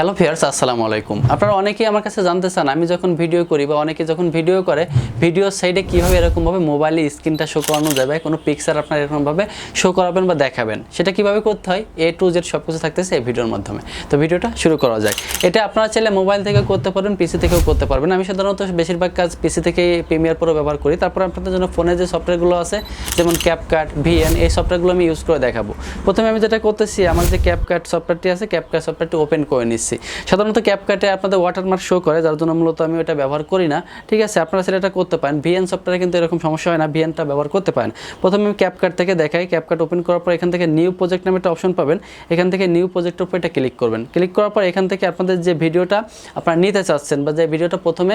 Hello fierce আসসালামু আলাইকুম। আপনারা অনেকেই আমার কাছে জানতে চান, আমি যখন ভিডিও করি বা অনেকে যখন ভিডিও করে ভিডিওর সাইডে কীভাবে এরকমভাবে মোবাইলে স্ক্রিনটা শো করানো যাবে কোনো পিকচার আপনার এরকমভাবে শো করাবেন বা দেখাবেন, সেটা কীভাবে করতে হয় এ টু জেড সব কিছু থাকতেছে এই ভিডিওর মাধ্যমে। তো ভিডিওটা শুরু করা যায় এটা আপনারা চাইলে মোবাইল থেকে করতে পারবেন পিসি থেকেও করতে পারবেন। আমি সাধারণত বেশিরভাগ কাজ পিসি থেকে প্রিমিয়ার প্রো ব্যবহার করি। তারপর আপনাদের জন্য ফোনে যে সফটওয়্যারগুলো আছে, যেমন ক্যাপকাট ভিএন এই সফটওয়্যারগুলো আমি ইউজ করে দেখাবো। প্রথমে আমি যেটা করতেছি, আমার যে ক্যাপকাট সফটওয়্যারটি আছে ক্যাপকাট সফটওয়্যারটি ওপেন করে নিচ্ছি। সাধারণত ক্যাপকাটে আপনাদের ওয়াটারমার্ক শো করে, যার জন্য মূলত আমি ওটা ব্যবহার করি না। ঠিক আছে, আপনারা সেটা এটা করতে পারেন। ভিএন সফটওয়্যারে কিন্তু এরকম সমস্যা হয় না ভিএনটা ব্যবহার করতে পারেন। প্রথমে আমি ক্যাপকাট থেকে দেখাই। ক্যাপকাট ওপেন করার পর এখান থেকে নিউ প্রজেক্ট নামে একটা অপশন পাবেন। এখান থেকে নিউ প্রজেক্টের উপর এটা ক্লিক করবেন। ক্লিক করার পর এখান থেকে আপনাদের যে ভিডিওটা আপনারা নিতে চাচ্ছেন বা যে ভিডিওটা প্রথমে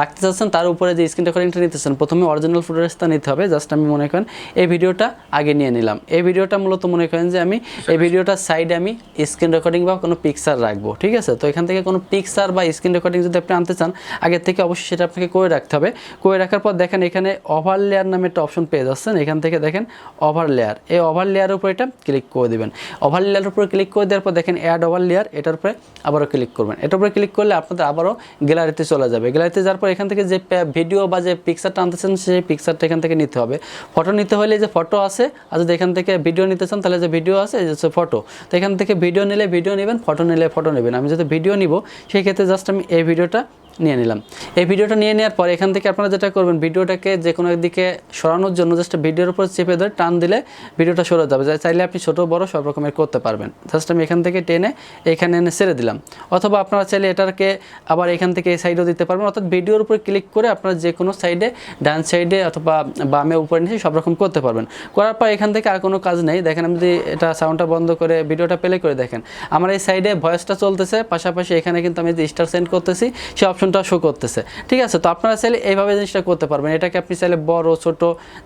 রাখতে চাচ্ছেন, তার উপরে যে স্ক্রিন রেকর্ডিংটা নিতেছেন প্রথমে অরিজিনাল ফুটেজটা নিতে হবে। জাস্ট আমি মনে করেন এই ভিডিওটা আগে নিয়ে নিলাম। এই ভিডিওটা মূলত মনে করেন যে আমি, এই ভিডিওটার সাইডে আমি স্ক্রিন রেকর্ডিং বা কোনো পিকচার রাখব। ঠিক আছে? তো এখান থেকে কোনো পিকচার বা স্ক্রিন রেকর্ডিং যদি আপনি আনতে চান, আগের থেকে অবশ্যই সেটা আপনাকে করে রাখতে হবে। করে রাখার পর দেখেন এখানে ওভার লেয়ার নামে একটা অপশন পেয়ে যাচ্ছেন। এখান থেকে দেখেন ওভার লেয়ার এই ওভার লেয়ারের উপর এটা ক্লিক করে দেবেন। ওভার লেয়ারের উপর ক্লিক করে দেওয়ার পর দেখেন অ্যাড ওভার লেয়ার এটার উপরে আবারও ক্লিক করবেন। এটার উপরে ক্লিক করলে আপনাদের আবারও গ্যালারিতে চলে যাবে। গ্যালারিতে যাওয়ার পর এখান থেকে যে ভিডিও বা যে পিকচারটা আনতে চান, সেই পিকচারটা এখান থেকে নিতে হবে। ফটো নিতে হলে যে ফটো আছে, আর যদি এখান থেকে ভিডিও নিতে চান, তাহলে যে ভিডিও আছে যে ফটো তো এখান থেকে ভিডিও নিলে ভিডিও নেবেন ফটো নিলে ফটো নেবেন। আমি যাতে ভিডিও নিব সেই ক্ষেত্রে জাস্ট আমি এই ভিডিওটা নিয়ে নিলাম। এই ভিডিওটা নিয়ে নেওয়ার পর এখান থেকে আপনারা যেটা করবেন, ভিডিওটাকে যে কোনো একদিকে সরানোর জন্য জাস্ট ভিডিওর উপর চেপে ধরে টান দিলে ভিডিওটা সরে যাবে। যা চাইলে আপনি ছোটো, বড় সব রকমের করতে পারবেন। জাস্ট আমি এখান থেকে টেনে এখানে এনে ছেড়ে দিলাম। অথবা আপনারা চাইলে এটাকে আবার এখান থেকে এই সাইডেও দিতে পারবেন। অর্থাৎ ভিডিওর উপর ক্লিক করে আপনারা যে কোনো সাইডে ডান সাইডে অথবা বামে, উপরে নিচে সব রকম করতে পারবেন। করার পর এখান থেকে আর কোনো কাজ নেই। দেখেন আমি যদি এটা সাউন্ডটা বন্ধ করে ভিডিওটা প্লে করে দেখেন। আমার এই সাইডে ভয়েসটা চলতেছে। পাশাপাশি এখানে কিন্তু আমি যে স্টার সেন্ড করতেছি সেই অপশনটা শো করতেছে। ঠিক আছে, তো আপনারা চাইলে এইভাবে জিনিসটা করতে পারবেন। এটাকে আপনি চাইলে বড়, ছোট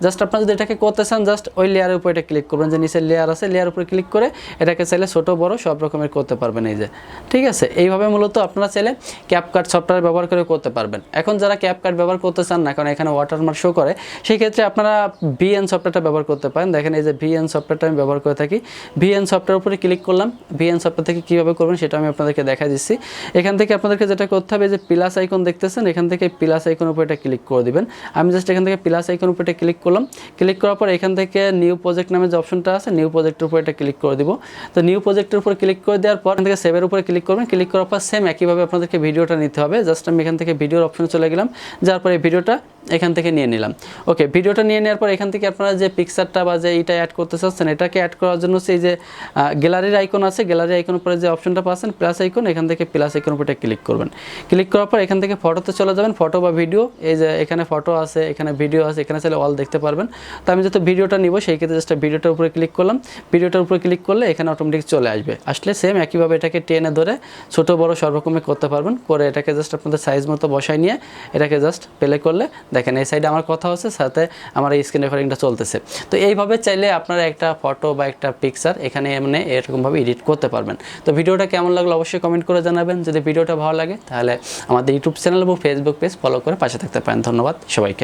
জাস্ট আপনারা যদি এটাকে করতে চান জাস্ট ওই লেয়ারের উপর এটা ক্লিক করবেন। যে নিচের লেয়ার আছে লেয়ার উপরে ক্লিক করে এটাকে চাইলে ছোট, বড়, সব রকমের করতে পারবেন এই যে। ঠিক আছে, এইভাবে মূলত আপনারা চাইলে ক্যাপকাট সফটওয়্যার ব্যবহার করে করতে পারবেন। এখন যারা ক্যাপকাট ব্যবহার করতে চান না, কারণ এখানে ওয়াটারমার্ক শো করে সেই ক্ষেত্রে আপনারা ভিএন সফটওয়্যারটা ব্যবহার করতে পারেন। দেখেন এই যে ভিএন সফটওয়্যারটা আমি ব্যবহার করে থাকি। ভিএন সফটওয়্যার উপরে ক্লিক করলাম। ভিএন সফটওয়্যার থেকে কীভাবে করবেন, সেটা আমি আপনাদেরকে দেখা দিচ্ছি। এখান থেকে আপনাদেরকে যেটা করতে হবে যে প্লাস আইকন দেখতেছেন, এখান থেকে প্লাস আইকন উপর এটা ক্লিক করে দিবেন। আমি জাস্ট এখান থেকে প্লাস আইকন উপর এটা ক্লিক করলাম। ক্লিক করার পর এখান থেকে নিউ প্রজেক্ট নামে যে অপশনটা আছে নিউ প্রজেক্টের উপর এটা ক্লিক করে দিব। তো নিউ প্রজেক্টের উপর ক্লিক করে দেওয়ার পর, এখান থেকে সেভের উপরে ক্লিক করবেন। ক্লিক করার পর সেম একইভাবে আপনাদেরকে ভিডিওটা নিতে হবে। জাস্ট আমি এখান থেকে ভিডিওর অপশনে চলে গেলাম। যার পরে ভিডিওটা এখান থেকে নিয়ে নিলাম। ওকে ভিডিওটা নিয়ে নেওয়ার পর এখান থেকে আপনারা যে পিকচারটা বা যে এইটা অ্যাড করতে চাচ্ছেন, এটাকে অ্যাড করার জন্য সেই যে গ্যালারির আইকন আছে গ্যালারি আইকন উপরে যে অপশনটা পাচ্ছেন প্লাস আইকন এখান থেকে প্লাস আইকন উপরে ক্লিক করবেন। ক্লিক করার পর এখান থেকে ফটোতে চলে যাবেন ফটো বা ভিডিও এই যে এখানে ফটো আছে, এখানে ভিডিও আছে, এখানে চাইলে অল দেখতে পারবেন। তো আমি যেহেতু ভিডিওটা নিব, সেই ক্ষেত্রে জাস্ট ভিডিওটার উপরে ক্লিক করলাম। ভিডিওটার উপরে ক্লিক করলে এখানে অটোমেটিক চলে আসবে। আসলে সেম একইভাবে এটাকে টেনে ধরে ছোট, বড় রকমের করতে পারবেন। করে এটাকে জাস্ট আপনাদের সাইজ মতো বসায় নিয়ে এটাকে জাস্ট প্লে করলে দেখেন এই সাইডে আমার কথা হচ্ছে, সাথে আমার এই স্ক্রিন রেকর্ডিংটা চলতেছে। তো এইভাবে চাইলে আপনারা একটা ফটো বা একটা পিকচার এখানে মানে এরকমভাবে এডিট করতে পারবেন। তো ভিডিওটা কেমন লাগল অবশ্যই কমেন্ট করে জানাবেন। যদি ভিডিওটা ভালো লাগে তাহলে আমাদের ইউটিউব চ্যানেল এবং ফেসবুক পেজ ফলো করে পাশে থাকতে পারেন। ধন্যবাদ সবাইকে।